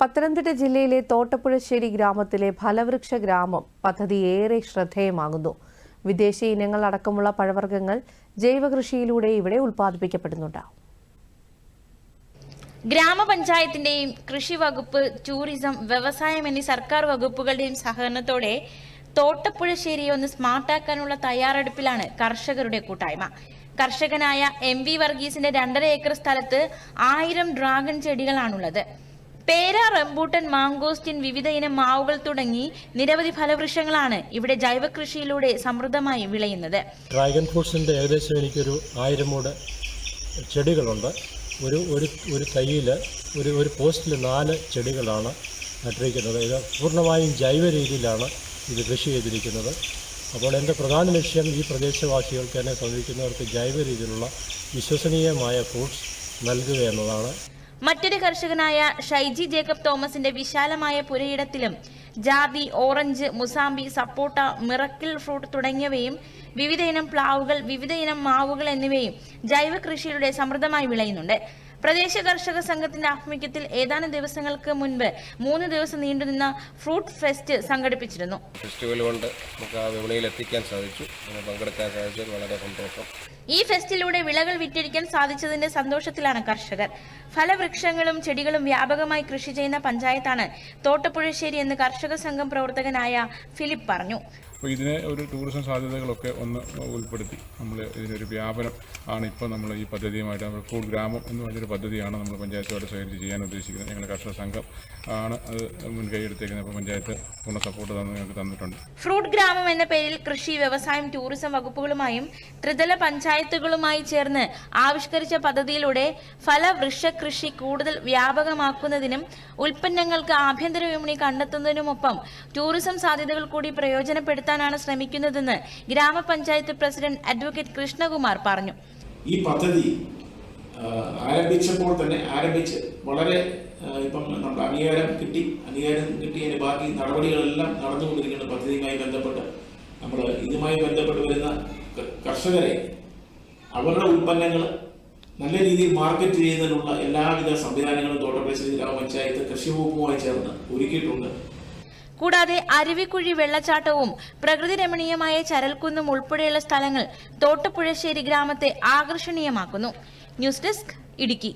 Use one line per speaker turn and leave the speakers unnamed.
പത്തനംതിട്ട ജില്ലയിലെ തോട്ടപ്പുഴശ്ശേരി ഗ്രാമത്തിലെ ഫലവൃക്ഷ ഗ്രാമം പദ്ധതി ഏറെ ശ്രദ്ധേയമാകുന്നു. വിദേശ ഇനങ്ങൾ അടക്കമുള്ള പഴവർഗങ്ങൾ ജൈവകൃഷിയിലൂടെ ഇവിടെ ഉൽപ്പാദിപ്പിക്കപ്പെടുന്നുണ്ട്.
ഗ്രാമപഞ്ചായത്തിന്റെയും കൃഷി വകുപ്പ് ടൂറിസം വ്യവസായം എന്നീ സർക്കാർ വകുപ്പുകളുടെയും സഹകരണത്തോടെ തോട്ടപ്പുഴശ്ശേരിയെ ഒന്ന് സ്മാർട്ടാക്കാനുള്ള തയ്യാറെടുപ്പിലാണ് കർഷകരുടെ കൂട്ടായ്മ. കർഷകനായ എം വി വർഗീസിന്റെ രണ്ടര ഏക്കർ സ്ഥലത്ത് ആയിരം ഡ്രാഗൺ ചെടികളാണുള്ളത്. പേര റംബൂട്ടൻ മാങ്കോസ്റ്റിൻ വിവിധ ഇനം മാവുകൾ തുടങ്ങി നിരവധി ഫലവൃക്ഷങ്ങളാണ് ഇവിടെ ജൈവ കൃഷിയിലൂടെ സമൃദ്ധമായി വിളയുന്നത്.
ഡ്രാഗൺ ഫ്രൂട്ട്സിന്റെ ഏകദേശം എനിക്കൊരു ആയിരം മൂട് ചെടികളുണ്ട്. ഒരു ഒരു ഒരു തൈയിൽ ഒരു ഒരു പോസ്റ്റിൽ നാല് ചെടികളാണ് നട്ടിരിക്കുന്നത്. ഇത് പൂർണമായും ജൈവ രീതിയിലാണ് ഇത് കൃഷി ചെയ്തിരിക്കുന്നത്. അപ്പോൾ എന്റെ പ്രധാന ലക്ഷ്യം ഈ പ്രദേശവാസികൾക്ക് എന്നെ സമീപിക്കുന്നവർക്ക് ജൈവ രീതിയിലുള്ള വിശ്വസനീയമായ ഫ്രൂട്ട്സ് നൽകുക എന്നതാണ്.
മറ്റൊരു കർഷകനായ ഷൈജി ജേക്കബ് തോമസിന്റെ വിശാലമായ പുരയിടത്തിലും ജാതി ഓറഞ്ച് മുസാമ്പി സപ്പോട്ട മിറക്കിൾ ഫ്രൂട്ട് തുടങ്ങിയവയും വിവിധ ഇനം പ്ലാവുകൾ വിവിധ ഇനം മാവുകൾ എന്നിവയും ജൈവ കൃഷിയിലൂടെ സമൃദ്ധമായി വിളയുന്നുണ്ട്. പ്രദേശ കർഷക സംഘത്തിന്റെ ആഭിമുഖ്യത്തിൽ ഏതാനും ദിവസങ്ങൾക്ക് മുൻപ് മൂന്ന് ദിവസം നീണ്ടുനിന്ന ഫ്രൂട്ട് ഫെസ്റ്റ് സംഘടിപ്പിച്ചിരുന്നു.
ഫെസ്റ്റിവൽ കൊണ്ട് നമുക്ക് ആ വിപണിയിൽ എത്തിക്കാൻ സാധിച്ചു. അതിന് പങ്കെടുക്കാൻ സാധിച്ചത് വളരെ സന്തോഷം.
ഈ ഫെസ്റ്റിലൂടെ വിളകൾ വിറ്റഴിക്കാൻ സാധിച്ചതിന്റെ സന്തോഷത്തിലാണ് കർഷകർ. ഫലവൃക്ഷങ്ങളും ചെടികളും വ്യാപകമായി കൃഷി ചെയ്യുന്ന പഞ്ചായത്താണ് തോട്ടപ്പുഴശ്ശേരി എന്ന് കർഷക സംഘം പ്രവർത്തകനായ ഫിലിപ്പ് പറഞ്ഞു.
അപ്പോൾ ഇതിനെ ഒരു ടൂറിസം സാധ്യതകളൊക്കെ ഒന്ന് ഉൾപ്പെടുത്തി. നമ്മൾ ഇതിനൊരു വ്യാപനം ആണ് ഇപ്പോൾ നമ്മൾ ഈ പദ്ധതിയുമായിട്ട് നമ്മൾ ഫുഡ് ഗ്രാമം എന്ന് പറഞ്ഞൊരു പദ്ധതിയാണ് നമ്മൾ പഞ്ചായത്തുമായിട്ട് സ്വീകരിച്ച് ചെയ്യാൻ ഉദ്ദേശിക്കുന്നത്. ഞങ്ങളുടെ കർഷക സംഘം ആണ് അത് മുൻകൈ എടുത്തേക്കുന്നത് അപ്പോൾ പഞ്ചായത്ത് പൂർണ സപ്പോർട്ട് തന്നെ ഞങ്ങൾക്ക് തന്നിട്ടുണ്ട്.
ഫ്രൂട്ട് ഗ്രാമം എന്ന പേരിൽ കൃഷി വ്യവസായം ടൂറിസം വകുപ്പുകളുമായും ത്രിതല പഞ്ചായത്തുകളുമായി ചേർന്ന് ആവിഷ്കരിച്ച പദ്ധതിയിലൂടെ ഫലവൃക്ഷ കൃഷി കൂടുതൽ വ്യാപകമാക്കുന്നതിനും ഉൽപ്പന്നങ്ങൾക്ക് ആഭ്യന്തര വിപണി കണ്ടെത്തുന്നതിനുമൊപ്പം ടൂറിസം സാധ്യതകൾ കൂടി പ്രയോജനപ്പെടുത്താനാണ് ശ്രമിക്കുന്നതെന്ന് ഗ്രാമപഞ്ചായത്ത് പ്രസിഡന്റ് അഡ്വക്കേറ്റ് കൃഷ്ണകുമാർ പറഞ്ഞു.
ഈ പദ്ധതി ആരംഭിച്ചപ്പോൾ തന്നെ ആരംഭിച്ച് വളരെ ഇപ്പം നമ്മുടെ അംഗീകാരം കിട്ടി അംഗീകാരം കിട്ടിയതിന് ബാക്കി നടപടികളെല്ലാം നടന്നുകൊണ്ടിരിക്കുന്ന പദ്ധതിയുമായി ബന്ധപ്പെട്ട് നമ്മൾ ഇതുമായി ബന്ധപ്പെട്ട് വരുന്ന കർഷകരെ അവരുടെ ഉൽപ്പന്നങ്ങൾ നല്ല രീതിയിൽ മാർക്കറ്റ് ചെയ്യുന്നതിനുള്ള എല്ലാവിധ സംവിധാനങ്ങളും തോട്ടപ്പശ്ശേരി ഗ്രാമപഞ്ചായത്ത് കൃഷി വകുപ്പുമായി ചേർന്ന് ഒരുക്കിയിട്ടുണ്ട്.
കൂടാതെ അരുവിക്കുഴി വെള്ളച്ചാട്ടവും പ്രകൃതി രമണീയമായ ചരൽക്കുന്നും ഉൾപ്പെടെയുള്ള സ്ഥലങ്ങൾ തോട്ടപ്പുഴശ്ശേരി ഗ്രാമത്തെ ആകർഷണീയമാക്കുന്നു. News desk Idukki